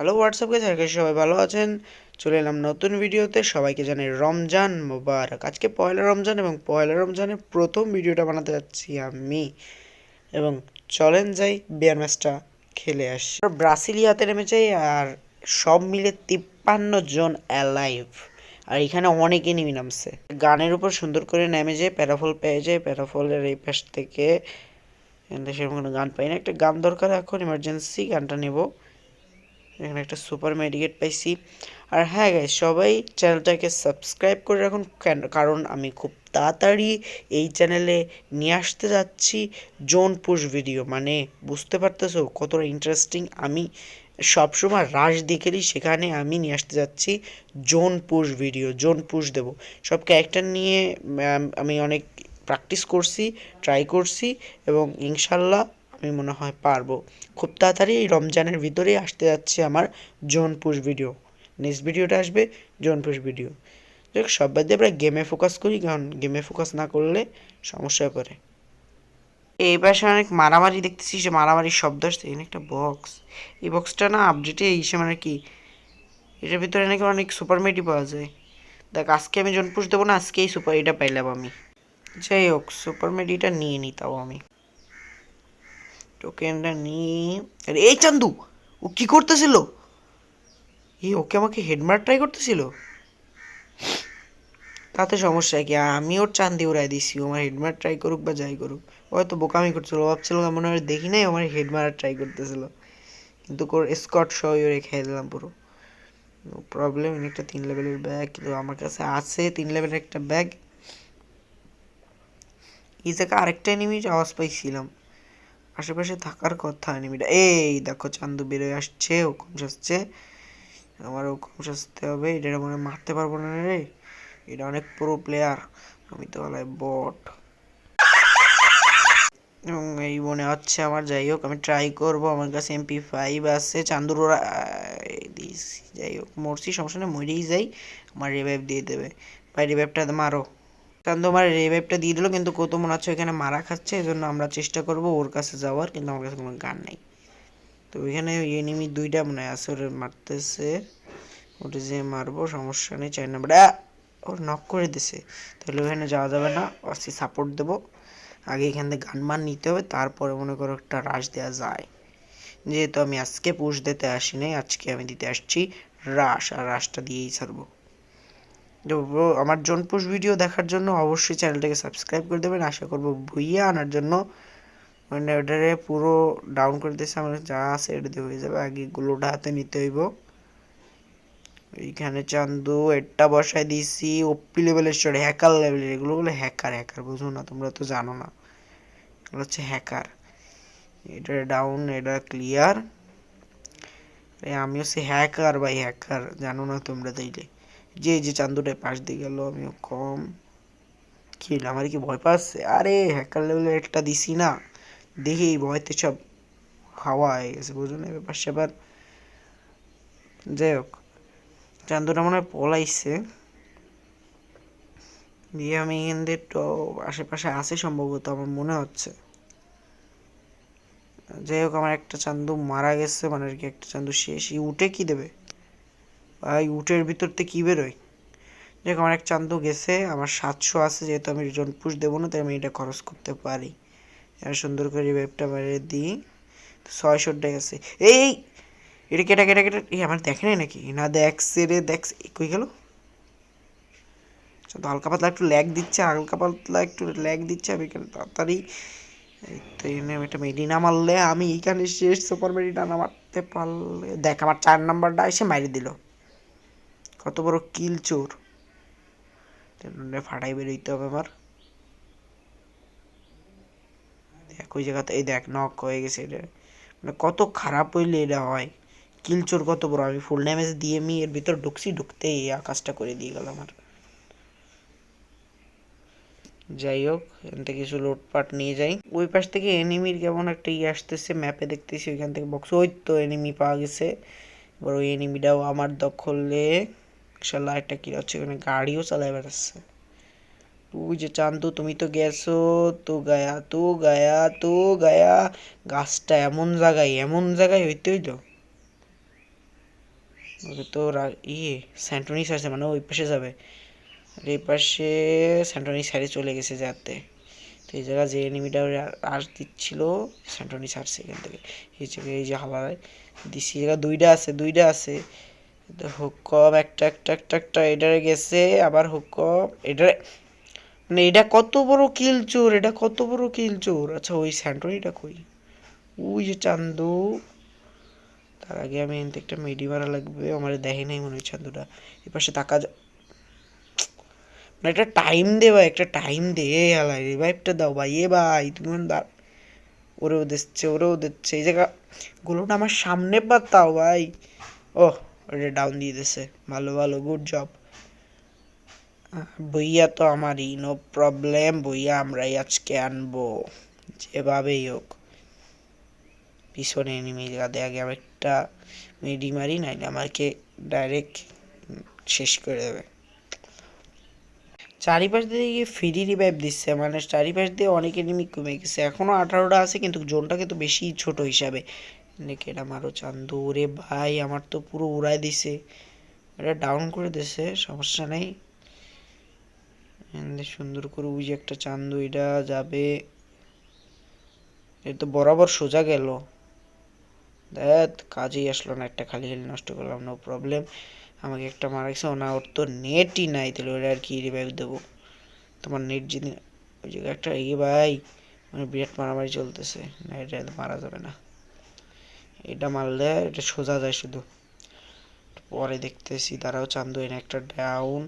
Hello WhatsApp গেছে সবাই ভালো আছেন। চলে এলাম নতুন ভিডিওতে। সবাইকে জানাই রমজান মোবারক। আজকে পয়লা রমজান এবং পয়লা রমজানের প্রথম ভিডিওটা বানাতে যাচ্ছি আমি। এবং চলেন যাই বিয়ার ম্যাচটা খেলে আসি। ব্রাসিলিয়াতে নেমেছে আর সব মিলে তিপ্পান্ন জন অ্যালাইভ আর এখানে অনেক এনিমি নামছে। গানের উপর সুন্দর করে নেমে যায় প্যারাফল পেয়ে যায় প্যারাফলের এই পাশ থেকে সেরকম কোনো গান পাই না। একটা গান দরকার এখন ইমার্জেন্সি গানটা নেব। এখানে একটা সুপার মেডিকেট পাইছি। আর হ্যাঁ গাইজ সবাই চ্যানেলটাকে সাবস্ক্রাইব করে রাখুন কারণ আমি খুব তাড়াতাড়ি এই চ্যানেলে নিয়ে আসতে যাচ্ছি জোন পুশ ভিডিও মানে বুঝতে পারতেছো কতটা ইন্টারেস্টিং আমি সবসময় রাশ দেখেলি সেখানে আমি নিয়ে আসতে যাচ্ছি zone push video zone push দেব। সব ক্যারেক্টার নিয়ে আমি অনেক প্র্যাকটিস করছি ট্রাই করছি এবং ইনশাল্লাহ আমি মনে হয় পারব। খুব তাড়াতাড়ি এই রমজানের ভিতরেই আসতে যাচ্ছে আমার জোনপুর ভিডিও। নেক্সট ভিডিওটা আসবে জোনপুর ভিডিও। দেখ সব বাদ আমরা গেমে ফোকাস করি, কারণ গেমে ফোকাস না করলে সমস্যায় পড়ে এই পাশে অনেক মারামারি দেখতেছি যে মারামারির শব্দ আসছে, এখানে একটা বক্স এই বক্সটা না আপডেটে ইসে মানে কি এটার ভিতরে নাকি অনেক সুপার মেডি পাওয়া যায়। দেখ, আজকে আমি জোন জোনপুষ দেবো না, আজকেই সুপার এটা পাইলাম আমি। যাই হোক সুপার মেডিটা নিয়ে নিতাম আমি। টোকেনটা নিয়ে আরে, এই চান্দু, ও কি করতেছিল? এই, ওকে আমাকে হেডমার ট্রাই করতেছিল? তাতে সমস্যা কি? আমি ওর চান্দি উড়াই দিছি আমার হেডমার ট্রাই করুক বা যাই করুক। ও হয়তো বোকামি করছিল ভাবছিল মনে হয় দেখি নাই আমার হেডমার ট্রাই করতেছিল। কিন্তু কোর স্কট সহ রেখে দিলাম পুরো। প্রবলেম একটা তিন লেভেলের ব্যাগ কিন্তু আমার কাছে আছে তিন লেভেলের একটা ব্যাগ জায়গায় আরেকটা এনিমির আওয়াজ পাইছিলাম। আশেপাশে থাকার কথা এনিমিটা এই দেখো চান্দু বেরোয় আসছে হুকুম সাজছে। আমার হুকুম সাজতে হবে এটা মনে মারতে পারব না রে। এটা অনেক পুরো প্লেয়ার আমি তো বলাই বট। এবং এই মনে হচ্ছে আমার, যাই হোক, আমি ট্রাই করব, আমার কাছে এমপি ফাইভ আছে। চান্দুর ওরা দিয়েছি যাই হোক, মরছি, সমস্যা নেই, মরেই যাই, আমার রেভাইভ দিয়ে দেবে। ভাই রিভাইভটা মারো। চান্দু আমার রিভাইভটা দিয়ে দিল, কিন্তু কত মনে হচ্ছে এখানে মারা খাচ্ছে এই জন্য আমরা চেষ্টা করব ওর কাছে যাওয়ার, কিন্তু আমার কাছে কোনো গান নেই। তো ওইখানে এনিমি দুইটা মনে হয় ওরে মারতেছে ওটা যে মারবো, সমস্যা নেই, চার নাম্বার ওর নক করে দিছে। তাহলে ওখানে যাওয়া যাবে না অসি সাপোর্ট দেবো। আগে এখান থেকে গান মান নিতে হবে, তারপরে মনে করো একটা রাশ দেওয়া যায়। যেহেতু আমি আজকে পুষ দিতে আসি নাই আজকে আমি দিতে আসছি রাশ আর রাশটা দিয়েই ছাড়বো। আমার জোনপুষ ভিডিও দেখার জন্য অবশ্যই চ্যানেলটাকে সাবস্ক্রাইব করে দেবেন। আশা করব ভুইয়া আনার জন্য। মানে ওটারে পুরো ডাউন করে দিয়েছে। আমার যা আছে এটা দিয়ে হয়ে যাবে। আগে গুলোটা হাতে নিতে হইব। এইখানে চান্দু এটা বসাই দিয়েছি। ওপি লেভেলের চড়ে হ্যাকার লেভেলের এগুলো বলে হ্যাকার হ্যাকার বুঝো না, তোমরা তো জানো না। এগুলো হচ্ছে হ্যাকার এটা ডাউন এটা ক্লিয়ার আমিও সে হ্যাকার বাই হ্যাকার জানো না তোমরা তাইলে। যে যে চান্দুটায় পাশ দিয়ে গেল, আমিও কম। কি আমার কি ভয় পাচ্ছে? আরে হ্যাকার লেভেলের একটা দিছি না। দেখি ভয়তে সব হাওয়া হয়ে গেছে, বুঝো না ব্যাপার স্যাপার। যাই হোক, চান্দুটা মনে হয় পলাইছে। দিয়ে আমি এখান দিয়ে তো আশেপাশে আছে সম্ভবত, আমার মনে হচ্ছে। যাই হোক, আমার একটা চান্দু মারা গেছে মানে আর কি একটা চান্দু শেষ। উঠে কি দেবে? ভাই, উটের ভিতর থেকে কী বেরোয়? দেখ, আমার এক চান্দু গেছে, আমার সাতশো আছে, যেহেতু আমি রিজন পুষ দেবো না, তাই আমি এটা খরচ করতে পারি। সুন্দর করে রিভাইভটা বাড়িয়ে দিই। ছয়শোটা গেছে। এই এটা কেটা কেটা কেটা, এই আমার দেখে নাই নাকি? না দেখছে রে দেখছে কই গেল? তো হালকা পাতলা একটু ল্যাগ দিচ্ছে, হালকা পাতলা একটু ল্যাগ দিচ্ছে, আমি এখানে তাড়াতাড়ি তো এখানে একটা মেডিনা মারলে, আমি এইখানে শেষ সুপার মেডিনা মারতে পারলে। দেখ, আমার চার নাম্বারটা এসে মারি দিল। কত বড় কিল চোর। ফাটাই বেরোইতে হবে আমার। দেখ, ওই জায়গাতে এই দেখ নক হয়ে গেছে এটা। মানে কত খারাপ হইলে এটা হয়। কিল চোর কত বড়, আমি ফুল ড্যামেজ দিয়ে আমি এর ভিতর ঢুকছি ঢুকতেই এই আকাশটা করে দিয়ে গেল আমার। যাই হোক, এখান থেকে কিছু লোটপাট নিয়ে যাই। ওই পাশ থেকে এনিমির কেমন একটা ইয়ে আসতেছে ম্যাপে দেখতেছি, ওইখান থেকে বক্স ওই তো এনিমি পাওয়া গেছে। এবার ওই এনিমিটাও আমার দখলে। ইনশাল্লাহ একটা কি হচ্ছে ওখানে গাড়িও চালাই বেড়াচ্ছে। তুই যে চান্দু, তুমি তো গেছো, তো গায়া তো গায়া তো গায়া। গাছটা এমন জায়গায় এমন জায়গায় হইতে হইতো ওকে তো ইয়ে স্যান্টনি সারছে মানে ওই পাশে যাবে। আর এই পাশে স্যান্টনি সাইডে চলে গেছে যাতে। তো এই জায়গা যে এনিমিটা আস দিচ্ছিল স্যান্টনি সারছে এখান থেকে। এই জায়গায়, এই যে হালায় দিছি জায়গা দুইটা আছে দুইটা আছে। হুকম একটা একটা একটা একটা এটারে গেছে আবার হুকম এটারে মানে এটা কত বড় কিল চোর এটা কত বড় কিল চোর আচ্ছা ওই স্যান্টনিটা কই ওই যে চান্দু তার আগে আমি এনতে একটা মেডি মারা লাগবে আমার দেখে নাই মনে হয় চান্দুটা এ পাশে তাকা যা মানে একটা টাইম দে ভাই একটা টাইম দে হালাই রিভাইভটা দাও ভাই এ ভাই তুমি দা ওরেও দিচ্ছে ওরেও দিচ্ছে এই জায়গা গুলোটা আমার সামনে পাতাও ভাই ও ওটা ডাউন দিয়ে দিছে। ভালো ভালো গুড জব বইয়া তো আমারই নো প্রবলেম বইয়া আমরাই আজকে আনব। যেভাবেই হোক। পিছনে এনিমি গাদে আগে আমি একটা মেডি মারি, নাইলে আমাকে ডাইরেক্ট শেষ করে দেবে। চারিপাশ দিয়ে ফ্রি রিভাইভ দিচ্ছে মানে চারিপাশ দিয়ে অনেক এনিমি কমে গেছে। এখনও আঠারোটা আছে, কিন্তু জোনটা কিন্তু বেশি ছোট হিসাবে। এটা মারো চান্দু? রে ভাই, আমার তো পুরো উড়াই দিছে। এটা ডাউন করে দিছে, সমস্যা নেই। সুন্দর করে যে একটা চান্দু, এটা যাবে। এ তো বরাবর সোজা গেল। দেখ, কাজেই আসলো না, একটা খালি খালি নষ্ট করলাম নো প্রবলেম আমাকে একটা মারা গেছে না, ওর তো নেটই নাই, তাহলে ওরা আর কি রিভাইভ দেবো? তোমার নেট যদি ওই জায়গায় একটা ইয়ে ভাই মানে বিরাট মারামারি চলতেছে। না এটা মারা যাবে না। এটা মারলে এটা সোজা যায় শুধু। পরে দেখতেছি তারাও চান্দু এনে একটা ডাউন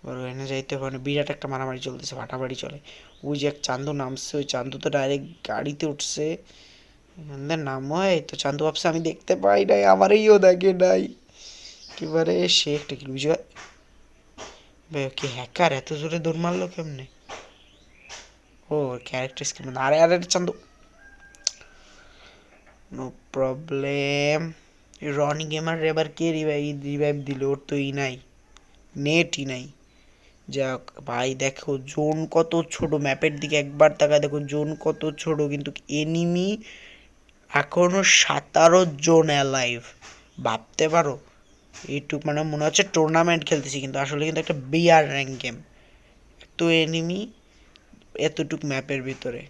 এবার এনে যাইতে মানে বিরাট একটা মারামারি চলতেছে, ফাটাফাটি চলে। ওই যে এক চান্দু নামছে, ওই চান্দু তো ডাইরেক্ট গাড়িতে উঠছে। নাম হয় তো চান্দু ভাবছে, আমি দেখতে পাই নাই আমারইও দেখে নাই। একেবারে সে একটা কি বুঝে? কি হ্যাকার এত জোরে দৌড় মারলো কেমনে? ও ক্যারেক্টার স্কিম আরে আরে, Chandu. No problem Roni gamer এবার কে রিভাইভ রিভাইভ দিল? ওর তো ই নাই। নেটই নাই। যাক, ভাই দেখো, জোন কত ছোট। ম্যাপের দিকে একবার তাকায় দেখো, জোন কত ছোট। কিন্তু এনিমি এখনও সাতারো জোন অ্যালাইভ ভাবতে পারো? এইটুক মানে মনে হচ্ছে টুর্নামেন্ট খেলতেছি, কিন্তু আসলে কিন্তু একটা বিআর র্যাঙ্ক গেম এত এনিমি এতটুক ম্যাপের ভিতরে।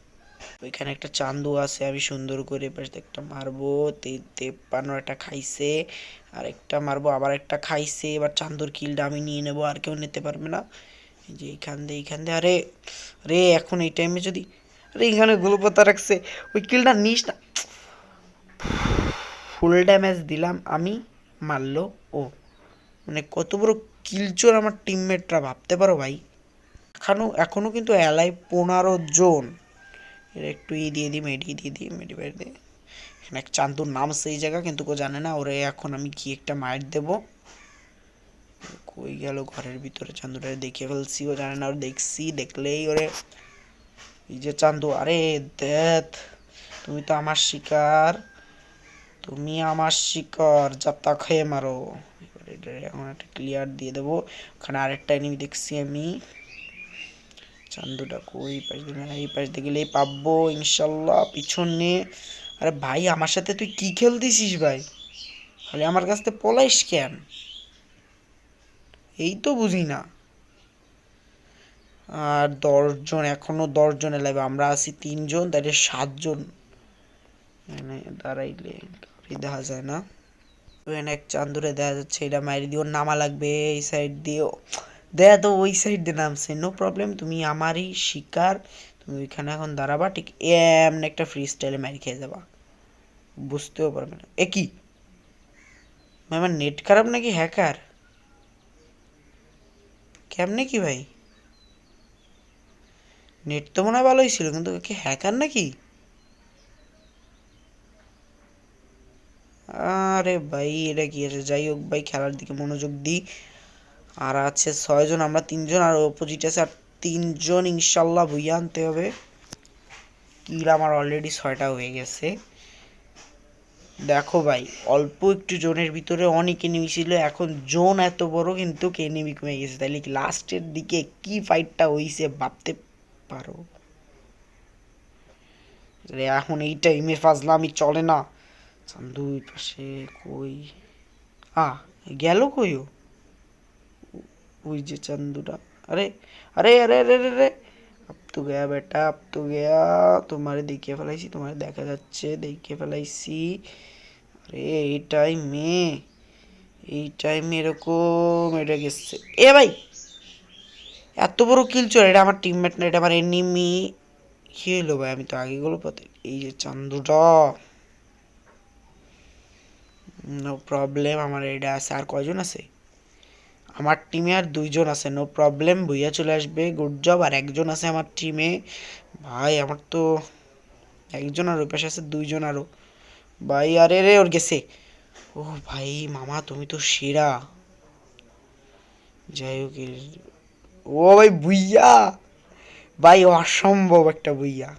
ওইখানে একটা চান্দু আছে, আমি সুন্দর করে এবার একটা মারবো তেপ্পান্ন একটা খাইছে আর একটা মারবো, আবার একটা খাইছে, এবার চান্দুর কিলটা আমি নিয়ে নেব, আর কেউ নিতে পারবে না। যে এইখান দিয়ে এইখান দিয়ে, আরে রে এখন এই টাইমে যদি, আরে, এখানে গোলপাতা রাখছে, ওই কিলটা নিস না। ফুল ড্যামেজ দিলাম আমি, মারলো ও। মানে কত বড় কিলচোর আমার টিমমেটরা ভাবতে পারো ভাই? এখনও এখনও কিন্তু অ্যালাই পনেরো জন। এর একটু ই দিয়ে দিই, মেডি দিয়ে দিই, মেডি বাইর দিয়ে। এখানে এক চান্দুর নাম সেই জায়গা, কিন্তু কেউ জানে না। ওরে এখন আমি কি একটা মাইট দেব? কই গেল ঘরের ভিতরে চান্দুটা? দেখে ফেলছি, ও জানে না, ওর দেখছি, দেখলেই ওরে এই যে চান্দু। আরে দেখ, তুমি তো আমার শিকার। তুমি আমার শিকার যাতা খেয়ে মারো। এটা এখন একটা ক্লিয়ার দিয়ে দেবো। ওখানে আরেকটা এনিমি দেখছি আমি। চান্দুটা কই? পাশ এই পাশ পাবো, ইনশাল্লাহ আরে ভাই, আমার সাথে তুই কি খেলতেছিস ভাই? খালি আমার কাছ থেকে পলাইস কেন? এই তো বুঝি না। আর দশজন, এখনও দশজনে লাগবে আমরা আছি তিনজন তাহলে সাতজন। মানে দাঁড়াইলে দেখা যায় না। এক চান্দুরে দেখা যাচ্ছে, এটা মাইরে দিও নামা লাগবে, এই সাইড দিয়েও। দেয়া তো ওই সাইড দিয়ে নামছে। নো প্রবলেম তুমি আমারই শিকার, তুমি ওইখানে এখন দাঁড়াবা, ঠিক এমন একটা ফ্রি স্টাইলে মারি খেয়ে যাবা। বুঝতেও পারবে না। এ কি? আমার নেট খারাপ নাকি হ্যাকার কেমনে কি ভাই? নেট তো মনে হয় ভালোই ছিল, কিন্তু কি হ্যাকার নাকি? আরে ভাই, এটা কি আছে? যাই হোক ভাই, খেলার দিকে মনোযোগ দিই। আর আছে ছয়জন, আমরা তিনজন, আর অপোজিট আছে, আর তিনজন ইনশাল্লাহ ভুইয়া আনতে হবে। কিল আমার অলরেডি ছয়টা হয়ে গেছে। দেখো ভাই, অল্প একটু জোনের ভিতরে অনেক এনিমি ছিল, এখন জোন এত বড় কিন্তু এনিমি কমে গেছে। তাহলে লাস্টের দিকে কি ফাইটটা হইছে ভাবতে পারো? এখন এই টাইমে ফাজলামি চলে না। দুই পাশে কই? আ গেল কইও ওই যে চান্দুটা। আরে আরে আরে আরে আরে আরে। আপ তো গেয়া বেটা, আপ তো গেয়া। তোমারে দেখে ফেলাইছি, তোমারে দেখা যাচ্ছে দেখে ফেলাইছি। আরে, এই টাইমে এই টাইমে এরকম এটা গেছে। এ ভাই, এত বড় কিল চোর, এটা আমার টিমমেট না, এটা আমার এনিমি কি হলো ভাই, আমি তো আগে আগেগুলো পথে এই যে চান্দুটা। নো প্রবলেম আমার এটা আছে। আর কয়জন আছে? আমার টিমে আর দুইজন আছে নো প্রবলেম ভুইয়া চলে আসবে গুড জব আর একজন আছে আমার টিমে ভাই, আমার তো একজন আর ওই পাশে আছে দুইজন আরও। ভাই, আরে রে, ওর গেছে। ও ভাই, মামা, তুমি তো সেরা। যাই হোক ও ভাই বুইয়া ভাই, অসম্ভব একটা বুইয়া